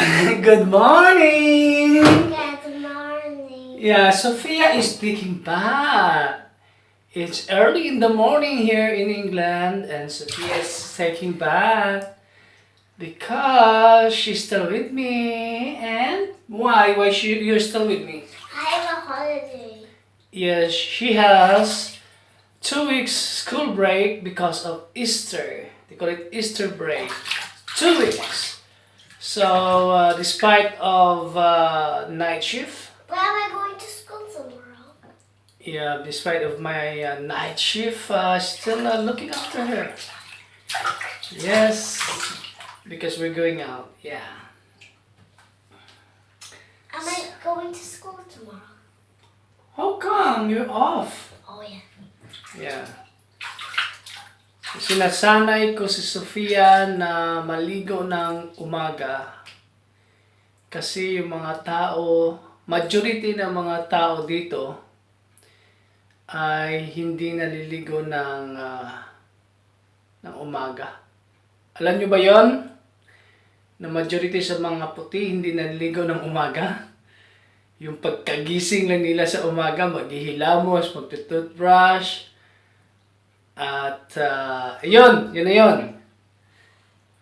Good morning! Good morning. Yeah, Sophia is taking bath. It's early in the morning here in England and Sophia is taking bath because she's still with me. And why? Why she, you're still with me? I have a holiday. Yes, she has two weeks school break because of Easter. They call it Easter break. Two weeks. So, uh, despite of uh, night shift, But am I going to school tomorrow? yeah, despite of my uh, night shift, uh, still uh, looking after her. Yes, because we're going out. Yeah. Am I going to school tomorrow? How come you're off? Oh yeah. Yeah. Sinasanay ko si Sofia na maligo ng umaga kasi yung mga tao, majority ng mga tao dito ay hindi naliligo ng ah, ng umaga. Alam nyo ba yon? Na majority sa mga puti hindi naliligo ng umaga. Yung pagkagising lang nila sa umaga, maghihilamos, magtutoothbrush, at uh, yun, yun na yun.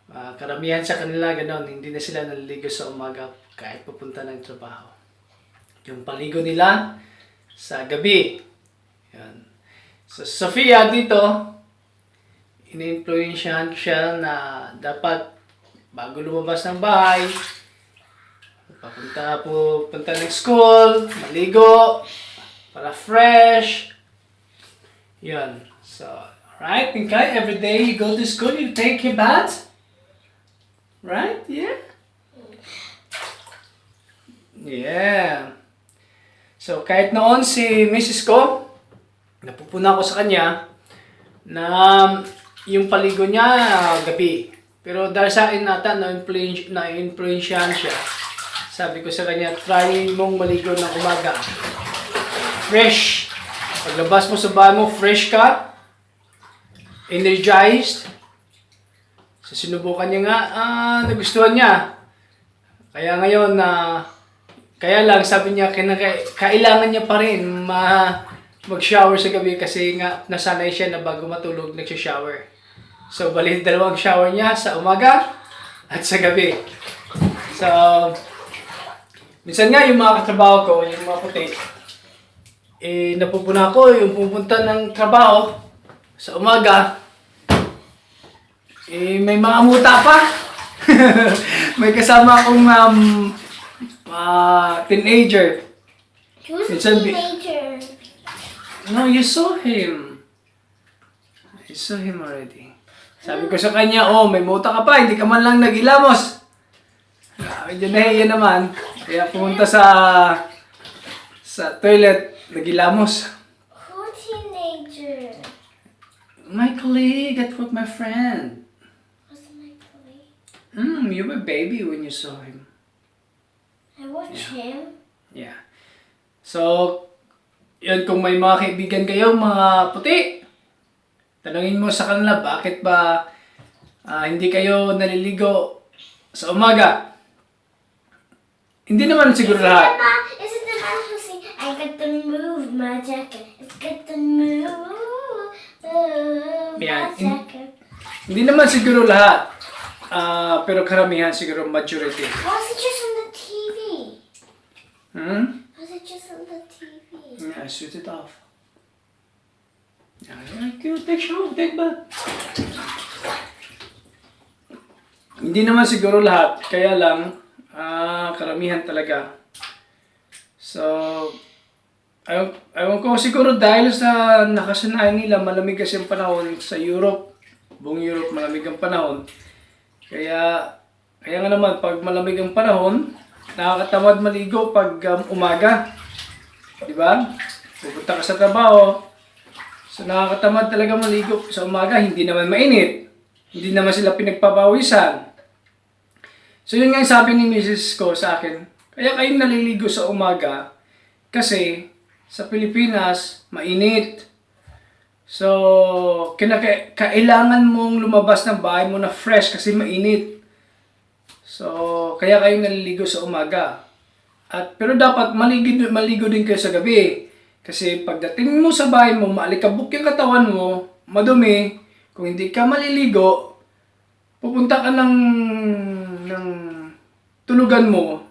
Ah, karamihan sa kanila ganon, hindi na sila naliligo sa umaga kahit pupunta ng trabaho. Yung paligo nila sa gabi. Yan. So, Sofia dito, ini-influensyahan siya na dapat bago lumabas ng bahay, papunta po, punta ng school, maligo, para fresh. Yan. So, right, Pinkay, every day you go to school, you take your bath. Right? Yeah? Yeah. So, kahit noon si Mrs. ko, napupuna ko sa kanya na yung paligo niya gabi. Pero dahil sa akin nata na-influensyahan siya, sabi ko sa kanya, try mong maligo ng umaga. Fresh. Paglabas mo sa bahay mo, fresh ka, energized. So, sinubukan niya nga, ah, nagustuhan niya. Kaya ngayon, na kaya lang sabi niya, kailangan niya pa rin ma mag-shower sa gabi kasi nga nasanay siya na bago matulog nagsha-shower. So, bali dalawang shower niya sa umaga at sa gabi. So, minsan nga yung mga katrabaho ko, yung mga puti, eh, napupuna ko yung pupunta ng trabaho sa umaga, eh, may mga muta pa. may kasama akong um, ah, teenager. Who's It's a teenager? No, you saw him. I saw him already. Sabi ko sa kanya, oh, may muta ka pa, hindi ka man lang nagilamos. Ah, Medyo nahiya naman. Kaya pumunta sa sa toilet, nagilamos. Who teenager? My colleague, at work, my friend. What's my colleague? Mm, you were a baby when you saw him. I watch him. Yeah. So, yun, kung may mga kaibigan kayo, mga puti, tanungin mo sa kanila, bakit ba ah, hindi kayo naliligo sa umaga? Hindi naman siguro lahat. Is it the who sing, I got to move my jacket. It's got to move uh, in- jacket. Hindi naman siguro lahat. Ah, pero karamihan siguro majority. Was it just on the TV? Hmm? Was it just on the TV? Yeah, switch it off. Yeah, yeah, take shower, take bath. Hindi naman siguro lahat, kaya lang, ah, karamihan talaga. So, ayaw, ayaw ko siguro dahil sa nakasanayan nila, malamig kasi ang panahon sa Europe, buong Europe malamig ang panahon. Kaya, kaya nga naman, pag malamig ang panahon, nakakatamad maligo pag um, umaga. Di ba? Pupunta ka sa trabaho. So nakakatamad talaga maligo sa umaga. Hindi naman mainit. Hindi naman sila pinagpapawisan. So yun nga yung sabi ni Mrs. ko sa akin. Kaya kayo naliligo sa umaga kasi sa Pilipinas mainit. So, kailangan mong lumabas ng bahay mo na fresh kasi mainit. So, kaya kayo naliligo sa umaga. At pero dapat maligo, maligo din kayo sa gabi. Kasi pagdating mo sa bahay mo, maalikabok yung katawan mo, madumi, kung hindi ka maliligo, pupunta ka ng, ng tulugan mo,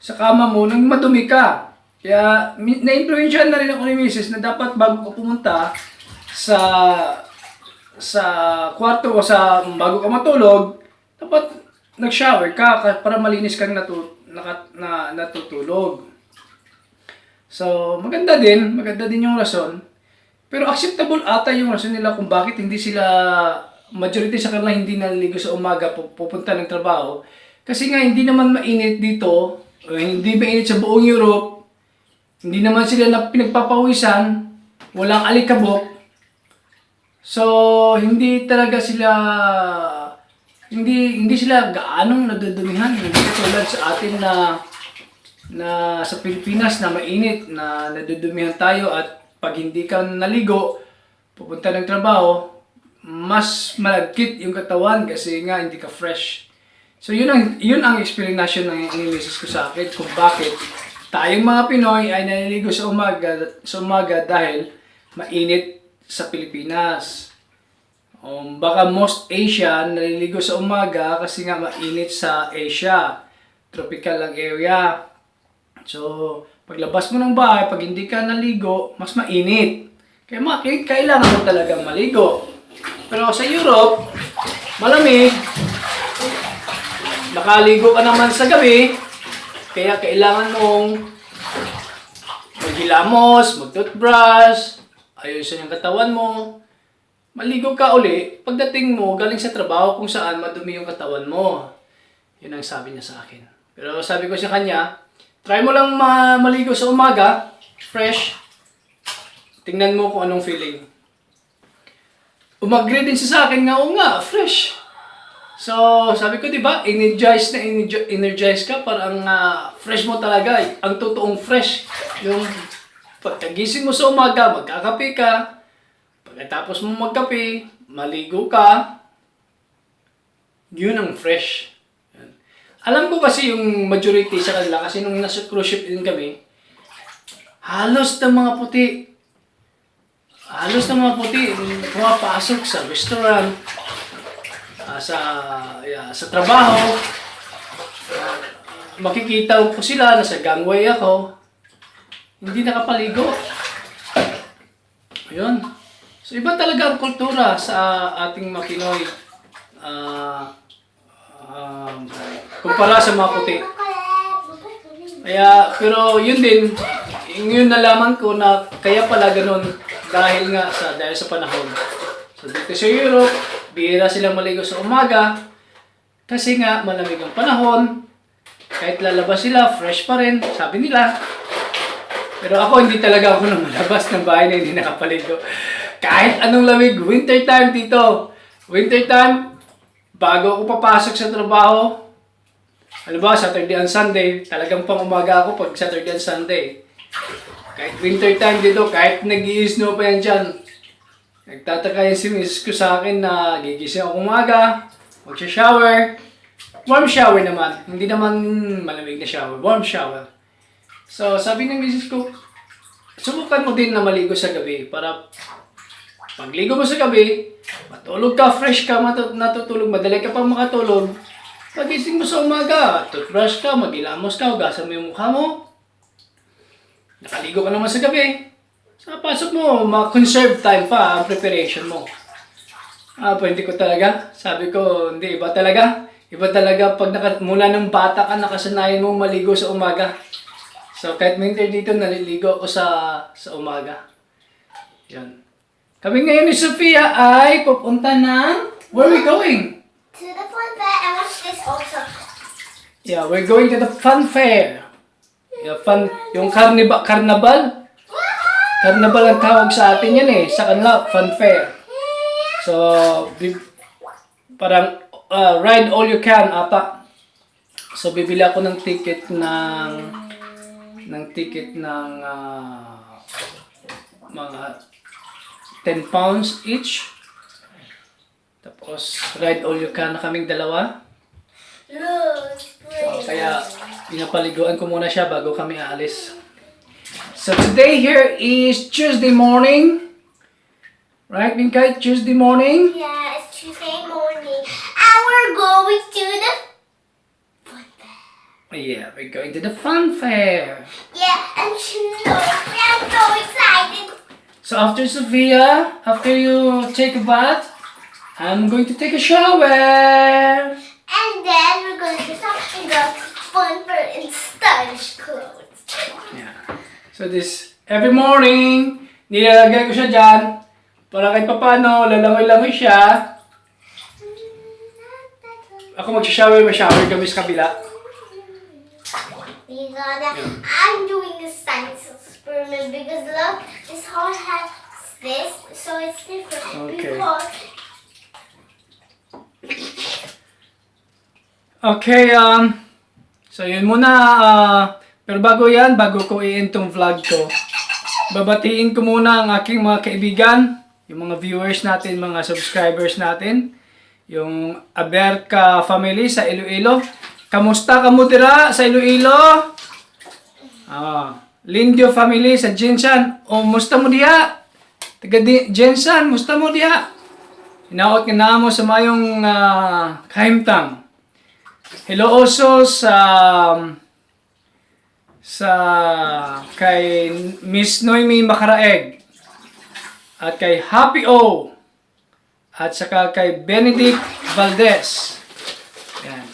sa kama mo, nang madumi ka. Kaya, na-influensyahan na rin ako ni Mrs. na dapat bago ka pumunta sa sa kwarto o sa bago ka matulog, dapat nag-shower ka para malinis kang natu, naka, na, natutulog. So, maganda din, maganda din yung rason. Pero acceptable ata yung rason nila kung bakit hindi sila, majority sa kanila hindi naliligo sa umaga pu- pupunta ng trabaho. Kasi nga, hindi naman mainit dito, o hindi mainit sa buong Europe, hindi naman sila na pinagpapawisan, walang alikabok, So, hindi talaga sila hindi hindi sila gaanong nadudumihan. Hindi katulad sa atin na na sa Pilipinas na mainit na nadudumihan tayo at pag hindi ka naligo, pupunta ng trabaho, mas malagkit yung katawan kasi nga hindi ka fresh. So yun ang yun ang explanation ng misis ko sa akin kung bakit tayong mga Pinoy ay naliligo sa umaga sa umaga dahil mainit sa Pilipinas. Um, baka most Asian naliligo sa umaga kasi nga mainit sa Asia. Tropical ang area. So, paglabas mo ng bahay, pag hindi ka naligo, mas mainit. Kaya maki, kailangan mo talagang maligo. Pero sa Europe, malamig. Nakaligo ka naman sa gabi. Kaya kailangan mong maghilamos, mag-toothbrush, ayusin yung katawan mo. Maligo ka uli, pagdating mo, galing sa trabaho kung saan madumi yung katawan mo. Yun ang sabi niya sa akin. Pero sabi ko sa kanya, try mo lang ma- maligo sa umaga, fresh. Tingnan mo kung anong feeling. Umagree din siya sa akin nga, oo nga, fresh. So, sabi ko, di ba, energize na energi- energize ka, parang ah, fresh mo talaga. eh. Ang totoong fresh. Yung pagkagising mo sa umaga, magkakape ka. Pagkatapos mo magkape, maligo ka. Yun ang fresh. Alam ko kasi yung majority sa kanila, kasi nung nasa cruise ship din kami, halos ng mga puti, halos ng mga puti, pumapasok sa restaurant, sa yeah, sa trabaho. Ah, makikita ko sila, nasa gangway ako. Hindi nakapaligo. Ayun. So iba talaga ang kultura sa ating mga Pinoy. Ah, um, kumpara sa mga puti. Kaya, pero yun din, yun nalaman ko na kaya pala ganun dahil nga sa dahil sa panahon. So dito sa Europe, bihira silang maligo sa umaga kasi nga malamig ang panahon. Kahit lalabas sila, fresh pa rin, sabi nila. Pero ako hindi talaga ako nang malabas ng bahay na hindi nakapaligo. Kahit anong lamig, winter time dito. Winter time, bago ako papasok sa trabaho, ano ba, Saturday and Sunday, talagang pang umaga ako pag Saturday and Sunday. Kahit winter time dito, kahit nag snow pa yan dyan, nagtataka yung si miss ko sa akin na gigising ako umaga, magsha-shower, warm shower naman, hindi naman malamig na shower, warm shower. So, sabi ng misis ko, subukan mo din na maligo sa gabi para pagligo mo sa gabi, matulog ka, fresh ka, matu- natutulog, madali ka pang makatulog. Pagising mo sa umaga, toothbrush ka, magilamos ka, hugasan mo yung mukha mo. Nakaligo ka naman sa gabi. Sa pasok mo, ma-conserve time pa ang preparation mo. Ah, pwede ko talaga. Sabi ko, hindi, iba talaga. Iba talaga pag naka, mula ng bata ka, nakasanayan mong maligo sa umaga. So, kahit winter dito, naliligo ako sa, sa umaga. Yan. Kami ngayon ni Sofia ay pupunta ng... Where are we going? To the fun fair and watch this also. Yeah, we're going to the fun fair. Yeah, fun, yung carnival, carnival. Carnival ang tawag sa atin yan eh. Sa kanila, fun fair. So, parang uh, ride all you can ata. So, bibili ako ng ticket ng ng ticket ng ah, mga 10 pounds each. Tapos, ride all you can na kaming dalawa. Spring. Kaya pinapaliguan ko muna siya bago kami aalis. So today here is Tuesday morning. Right, Minkay? Tuesday morning. Yeah, it's Tuesday morning. And we're going to the fun fair. Yeah, we're going to the fun fair. Yeah, and I'm so excited. So after Sophia, after you take a bath, I'm going to take a shower. So this, every morning, nilalagay ko siya dyan. Para kahit papano, lalangoy-langoy siya. Ako mag-shower, mag-shower kami sa kabila. Gotta, I'm doing the science experiment because look, this heart has this, so it's different. Okay. Because Okay, um, so yun muna, ah, pero bago yan, bago ko i-end vlog ko, babatiin ko muna ang aking mga kaibigan, yung mga viewers natin, mga subscribers natin, yung Aberka family sa Iloilo. Kamusta ka mo dira sa Iloilo? Ah, Lindio family sa Jinsan. O, musta mo diha? Taga di, Jinsan, musta mo diha? Hinaot ka na mo sa mayong ah, kahimtang. Hello also sa sa kay Miss Noemi Makaraeg at kay Happy O at saka kay Benedict Valdez. Yan.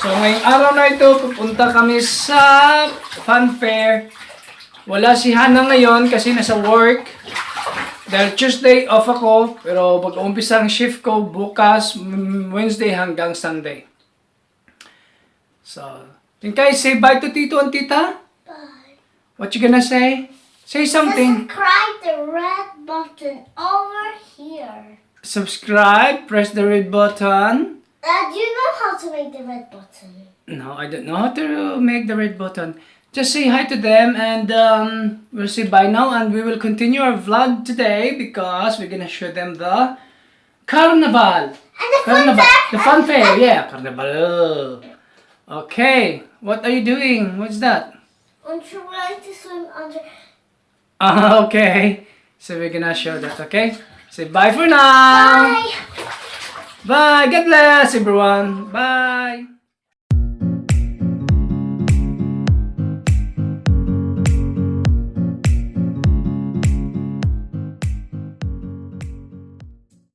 So ngayong araw na ito pupunta kami sa fun fair. Wala si Hana ngayon kasi nasa work. Dahil Tuesday off ako, pero mag-uumpisa ang shift ko bukas Wednesday hanggang Sunday. So, can guys say bye to Tito and Tita? Bye. What you gonna say? Say something. Subscribe the red button over here. Subscribe, press the red button. Uh, do you know how to make the red button? No, I don't know how to make the red button. Just say hi to them and um, we'll say bye now and we will continue our vlog today because we're gonna show them the carnival. And the fun Carnival. fair. The fun fair, yeah. Carnival. Okay, what are you doing? What's that? I'm trying to swim under. Ah, okay. So we're gonna show that, okay? Say bye for now. Bye. Bye. God bless everyone. Bye.